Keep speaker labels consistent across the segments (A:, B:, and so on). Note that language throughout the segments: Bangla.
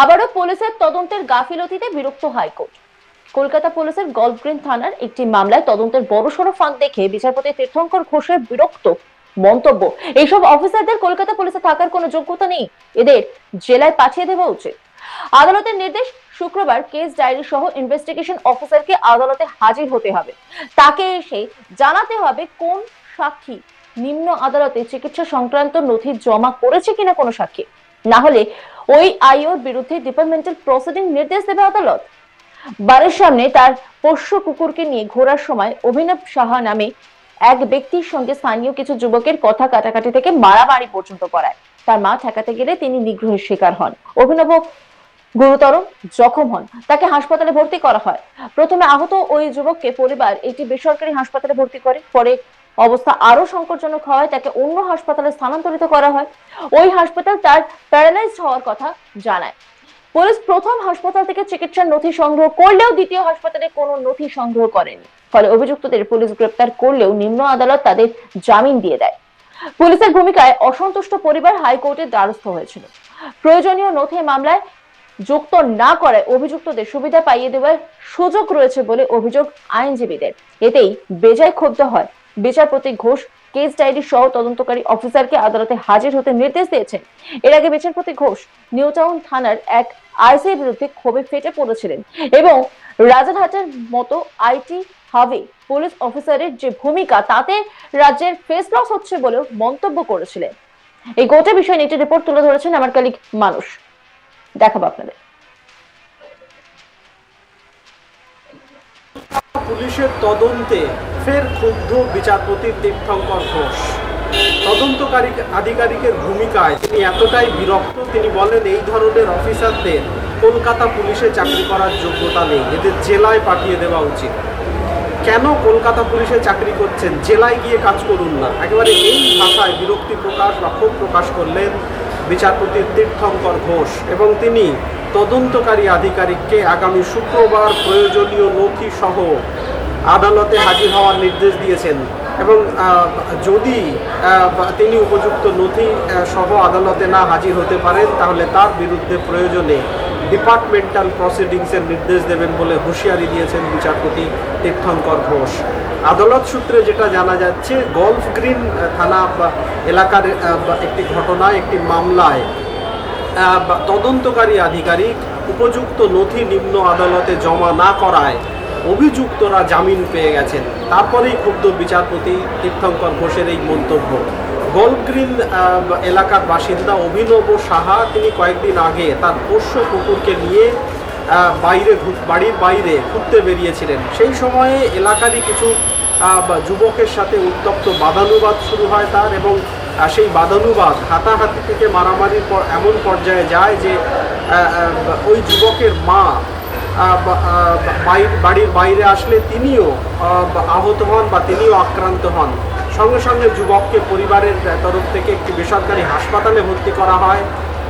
A: আবারও পুলিশের তদন্তের গাফিলতিতে বিরক্ত হাইকোর্ট। কলকাতা পুলিশের গল্ফ গ্রিন থানার একটি মামলায় তদন্তের বড়সড় ফাঁক দেখে বিচারপতি তীর্থঙ্কর ঘোষের বিরক্ত মন্তব্য। এইসব অফিসারদের কলকাতা পুলিশে থাকার কোনো যোগ্যতা নেই। এদের জেলায় পাঠিয়ে দেওয়া উচিত। আদালতের নির্দেশ, শুক্রবার কেস ডায়েরি সহ ইনভেস্টিগেশন অফিসারকে আদালতে হাজির হতে হবে। তাকে এসে জানাতে হবে কোন সাক্ষী নিম্ন আদালতে চিকিৎসা সংক্রান্ত নথি জমা করেছে কিনা কোনো সাক্ষী। না হলে ওই আইওর বিরুদ্ধে ডিপার্টমেন্টাল প্রসিডিং নির্দেশ দেবে আদালত। বাড়ির সামনে তার পোষ্য কুকুরকে নিয়ে ঘোরার সময় অভিনব সাহা নামে এক ব্যক্তির সঙ্গে স্থানীয় কিছু যুবকের কথা কাটাকাটি থেকে মারামারি পর্যন্ত করায় তার মা ঠেকাতে গেলে তিনি নিগ্রহের শিকার হন। অভিনব গুরুতর জখম হন। তাকে হাসপাতালে ভর্তি করা হয়। প্রথমে আহত ওই যুবককে পরিবার একটি বেসরকারি হাসপাতালে ভর্তি করে, পরে অবস্থা আরও সংকটজনক হওয়ায় তাকে অন্য হাসপাতালে স্থানান্তরিত করা হয়। ওই হাসপাতাল তার প্যারালাইজড হওয়ার কথা জানায়। পুলিশ প্রথম হাসপাতাল থেকে চিকিৎসার নথি সংগ্রহ করলেও দ্বিতীয় হাসপাতালে কোনো নথি সংগ্রহ করেনি। ফলে অভিযুক্তদের পুলিশ গ্রেপ্তার করলেও নিম্ন আদালত তাদের জামিন দিয়ে দেয়। পুলিশের ভূমিকায় অসন্তুষ্ট পরিবার হাইকোর্টের দ্বারস্থ হয়েছিল। প্রয়োজনীয় নথি মামলায় যুক্ত না করায় অভিযুক্তদের সুবিধা পাইয়ে দেওয়ার সুযোগ রয়েছে বলে অভিযোগ আইনজীবীদের। এতেই বেজায় ক্ষুব্ধ হয় বিচারপতি ঘোষ কেস ডায়েরি সহ তদন্তকারী অফিসারকে আদালতে হাজির হতে নির্দেশ দিয়েছেন। এর আগে বিচারপতি ঘোষ নিউটাউন থানার এক আইসির বিরুদ্ধে ক্ষোভে ফেটে পড়েছিলেন এবং রাজারহাটের মতো আইটি হাবে পুলিশ অফিসারের যে ভূমিকা, তাতে রাজ্যের ফেস লস হচ্ছে বলেও মন্তব্য করেছিলেন। এই গোটা বিষয় নিয়ে রিপোর্ট তুলে ধরেছেন আমার কালিক মানুষ। দেখাবো আপনাদের।
B: পুলিশের তদন্তে ফের ক্ষুব্ধ বিচারপতি তীর্থঙ্কর ঘোষ। তদন্তকারী আধিকারিকের ভূমিকায় তিনি এতটাই বিরক্ত, তিনি বলেন, এই ধরনের অফিসারদের কলকাতা পুলিশে চাকরি করার যোগ্যতা নেই। এদের জেলায় পাঠিয়ে দেওয়া উচিত। কেন কলকাতা পুলিশে চাকরি করছেন? জেলায় গিয়ে কাজ করুন না। একেবারে এই ভাষায় বিরক্তি প্রকাশ বা ক্ষোভ প্রকাশ করলেন বিচারপতি তীর্থঙ্কর ঘোষ এবং তিনি তদন্তকারী আধিকারিককে আগামী শুক্রবার প্রয়োজনীয় নথি সহ আদালতে হাজির হওয়ার নির্দেশ দিয়েছেন এবং যদি তিনি উপযুক্ত নথি সহ আদালতে না হাজির হতে পারেন, তাহলে তার বিরুদ্ধে প্রয়োজনে ডিপার্টমেন্টাল প্রসিডিংসের নির্দেশ দেবেন বলে হুঁশিয়ারি দিয়েছেন বিচারপতি তীর্থঙ্কর ঘোষ। আদালত সূত্রে যেটা জানা যাচ্ছে, গলফ গ্রিন থানা এলাকার একটি ঘটনায়, একটি মামলায় তদন্তকারী আধিকারিক উপযুক্ত নথি নিম্ন আদালতে জমা না করায় অভিযুক্তরা জামিন পেয়ে গেছেন। তারপরেই ক্ষুব্ধ বিচারপতি তীর্থঙ্কর ঘোষের এই মন্তব্য। গল্ফ গ্রিন আহ, এলাকার বাসিন্দা অভিনব সাহা তিনি কয়েকদিন আগে তার পোষ্য কুকুরকে নিয়ে বাইরে বাড়ির বাইরে ঘুরতে বেরিয়েছিলেন। সেই সময়ে এলাকারই কিছু যুবকের সাথে উত্তপ্ত বাদানুবাদ শুরু হয় তার এবং সেই বাদানুবাদ হাতাহাতি থেকে মারামারির পর এমন পর্যায়ে যায় যে ওই যুবকের মা বাড়ির বাইরে আসলে তিনিও আহত হন বা তিনিও আক্রান্ত হন। সঙ্গে সঙ্গে যুবককে পরিবারের তরফ থেকে একটি বেসরকারি হাসপাতালে ভর্তি করা হয়।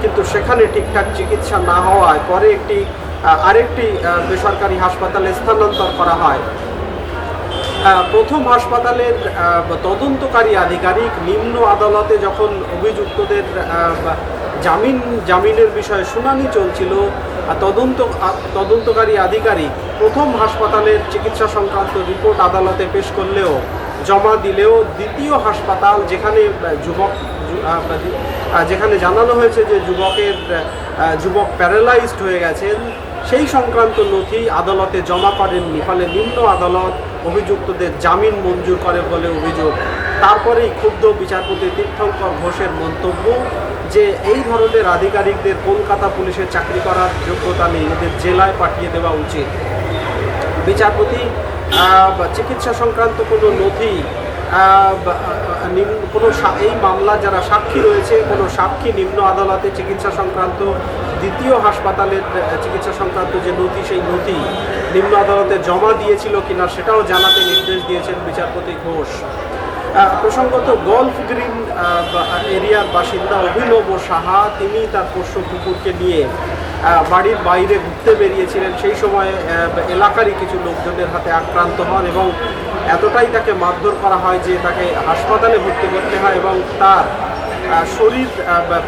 B: কিন্তু সেখানে ঠিকঠাক চিকিৎসা না হওয়ায় পরে একটি আরেকটি বেসরকারি হাসপাতালে স্থানান্তর করা হয়। প্রথম হাসপাতালের তদন্তকারী আধিকারিক নিম্ন আদালতে যখন অভিযুক্তদের জামিন, জামিনের বিষয়ে শুনানি চলছিল তদন্ত তদন্তকারী আধিকারিক প্রথম হাসপাতালের চিকিৎসা সংক্রান্ত রিপোর্ট আদালতে পেশ করলেও জমা দিলেও দ্বিতীয় হাসপাতাল যেখানে যুবক যেখানে জানানো হয়েছে যে যুবকের যুবক প্যারালাইজড হয়ে গেছেন, সেই সংক্রান্ত নথি আদালতে জমা করেননি ফলে নিম্ন আদালত অভিযুক্তদের জামিন মঞ্জুর করে বলে অভিযোগ। তারপরেই ক্ষুব্ধ বিচারপতি তীর্থঙ্কর ঘোষের মন্তব্য যে এই ধরনের আধিকারিকদের কলকাতা পুলিশে চাকরি করার যোগ্যতা নেই, এদের জেলায় পাঠিয়ে দেওয়া উচিত। বিচারপতি চিকিৎসা সংক্রান্ত কোনো নথি কোনো এই মামলা যারা সাক্ষী রয়েছে, কোনো সাক্ষী নিম্ন আদালতে চিকিৎসা সংক্রান্ত, দ্বিতীয় হাসপাতালের চিকিৎসা সংক্রান্ত যে নথি, সেই নথি নিম্ন আদালতে জমা দিয়েছিল কিনা, সেটাও জানাতে নির্দেশ দিয়েছেন বিচারপতি ঘোষ। প্রসঙ্গত গল্ফ গ্রিন এরিয়ার বাসিন্দা অভিনব সাহা, তিনি তার পোষ্য কুকুরকে নিয়ে বাড়ির বাইরে ঘুরতে বেরিয়েছিলেন। সেই সময় এলাকারই কিছু লোকজনের হাতে আক্রান্ত হন এবং এতটাই তাকে মারধর করা হয় যে তাকে হাসপাতালে ভর্তি করতে হয় এবং তার শরীর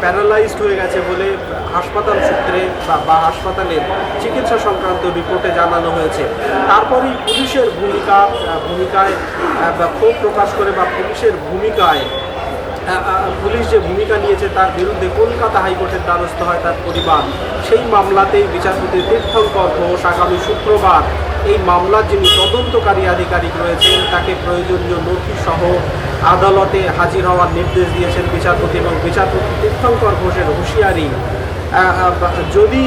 B: প্যারালাইজড হয়ে গেছে বলে হাসপাতাল সূত্রে বা- হাসপাতালের চিকিৎসা সংক্রান্ত রিপোর্টে জানানো হয়েছে। তারপরেই পুলিশের ভূমিকা ভূমিকায় ক্ষোভ প্রকাশ করে বা পুলিশের ভূমিকায় পুলিশ যে ভূমিকা নিয়েছে তার বিরুদ্ধে কলকাতা হাইকোর্টের দ্বারস্থ হয় তার পরিবার। সেই মামলাতেই বিচারপতি তীর্থঙ্কর ঘোষ আগামী শুক্রবার এই মামলার যিনি তদন্তকারী আধিকারিক রয়েছেন, তাকে প্রয়োজনীয় নথি সহ আদালতে হাজির হওয়ার নির্দেশ দিয়েছেন বিচারপতি এবং বিচারপতি তীর্থঙ্কর ঘোষের হুঁশিয়ারি। যদি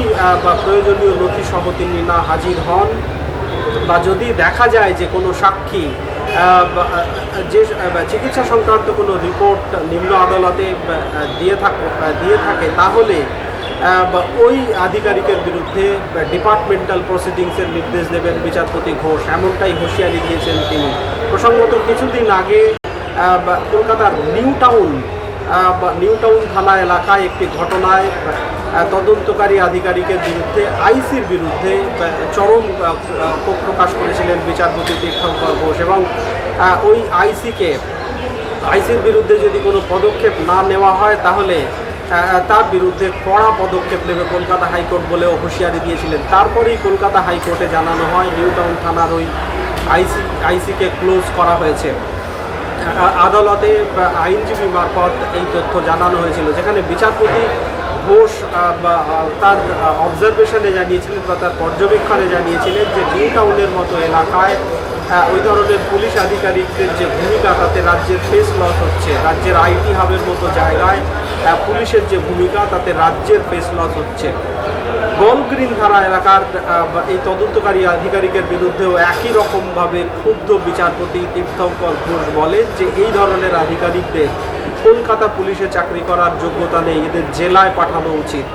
B: প্রয়োজনীয় নথি সহ তিনি না হাজির হন, বা যদি দেখা যায় যে কোনো সাক্ষী যে চিকিৎসা সংক্রান্ত কোনো রিপোর্ট নিম্ন আদালতে দিয়ে থাক দিয়ে থাকে, তাহলে ওই আধিকারিকের বিরুদ্ধে ডিপার্টমেন্টাল প্রসিডিংসের নির্দেশ দেবেন বিচারপতি ঘোষ। এমনটাই হুঁশিয়ারি দিয়েছেন তিনি। প্রসঙ্গত কিছুদিন আগে কলকাতার নিউ টাউন নিউ টাউন থানা এলাকায় একটি ঘটনায় তদন্তকারী আধিকারিকের বিরুদ্ধে, আইসির বিরুদ্ধে চরম ক্ষোভ প্রকাশ করেছিলেন বিচারপতি তীর্থঙ্কর ঘোষ এবং ওই আইসিকে, আইসির বিরুদ্ধে যদি কোনো পদক্ষেপ না নেওয়া হয় তাহলে তার বিরুদ্ধে কড়া পদক্ষেপ নেবে কলকাতা হাইকোর্ট বলেও হুঁশিয়ারি দিয়েছিলেন। তারপরেই কলকাতা হাইকোর্টে জানানো হয়, নিউ টাউন থানার ওই আইসি, আইসিকে ক্লোজ করা হয়েছে। আদালতে আইনজীবী মারফত এই তথ্য জানানো হয়েছিল, যেখানে বিচারপতি ঘোষ তার অবজারভেশনে জানিয়েছিলেন বা তার পর্যবেক্ষণে জানিয়েছিলেন যে নিউ টাউনের মতো এলাকায় ওই ধরনের পুলিশ আধিকারিকদের যে ভূমিকা তাতে রাজ্যের ফেস লস হচ্ছে। রাজ্যের আইটি হাবের মতো জায়গায় আহ, পুলিশের যে ভূমিকা তাতে রাজ্যের ফেস লস হচ্ছে। গলগ্রিন ধারা এলাকার এই তদন্তকারী আধিকারিকের বিরুদ্ধেও একই রকমভাবে ক্ষুব্ধ বিচারপতি তীর্থঙ্কর ঘোষ বলেন যে এই ধরনের আধিকারিকদের কলকাতা পুলিশে চাকরি করার যোগ্যতা নেই এদের জেলায় পাঠানো উচিত।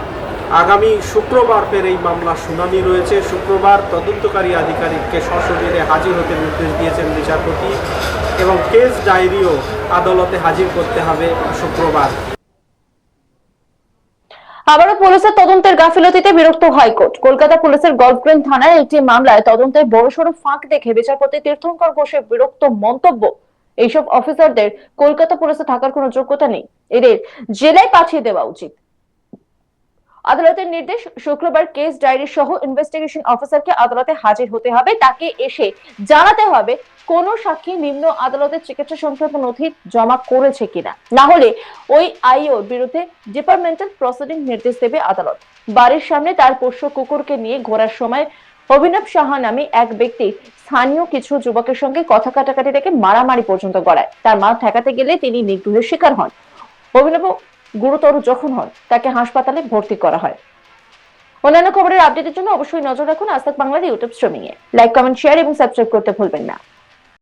B: আগামী শুক্রবার ফের এই মামলার শুনানি রয়েছে। শুক্রবার তদন্তকারী আধিকারিককে সশরীরে হাজির হতে নির্দেশ দিয়েছেন বিচারপতি এবং কেস ডায়েরিও আদালতে হাজির করতে হবে শুক্রবার।
A: আবারও পুলিশের তদন্তের গাফিলতিতে বিরক্ত হাইকোর্ট। কলকাতা পুলিশের গল্ফগ্রিন থানার একটি মামলায় তদন্তের বড়সড় ফাঁক দেখে বিচারপতি তীর্থঙ্কর ঘোষের বিরক্ত মন্তব্য। এইসব অফিসারদের কলকাতা পুলিশে থাকার কোনো যোগ্যতা নেই। এদের জেলায় পাঠিয়ে দেওয়া উচিত। আদালতের নির্দেশ, শুক্রবার কেস ডায়েরি সহ ইনভেস্টিগেশন অফিসারকে আদালতে হাজির হতে হবে। তাকে এসে জানাতে হবে কোন সাক্ষী নিম্ন আদালতের চিকিৎসা সংক্রান্ত নথি জমা করেছে কিনা। না হলে ওই আইওর বিরুদ্ধে ডিপার্টমেন্টাল প্রসিডিং নির্দেশ দেবে আদালত। বাড়ির সামনে তার পোষ্য কুকুরকে নিয়ে ঘোরার সময় অভিনব সাহা নামে এক ব্যক্তি স্থানীয় কিছু যুবকের সঙ্গে কথা কাটাকাটি রেখে মারামারি পর্যন্ত গড়ায়। তার মা ঠেকাতে গেলে তিনি নিগ্রহের শিকার হন। অভিনব গুরুতর জখম হয়, তাকে হাসপাতালে ভর্তি করা হয়। অন্যান্য খবরের আপডেটের জন্য অবশ্যই নজর রাখুন আজ বাংলার ইউটিউব স্ট্রিমিং এ লাইক কমেন্ট শেয়ার এবং সাবস্ক্রাইব করতে ভুলবেন না।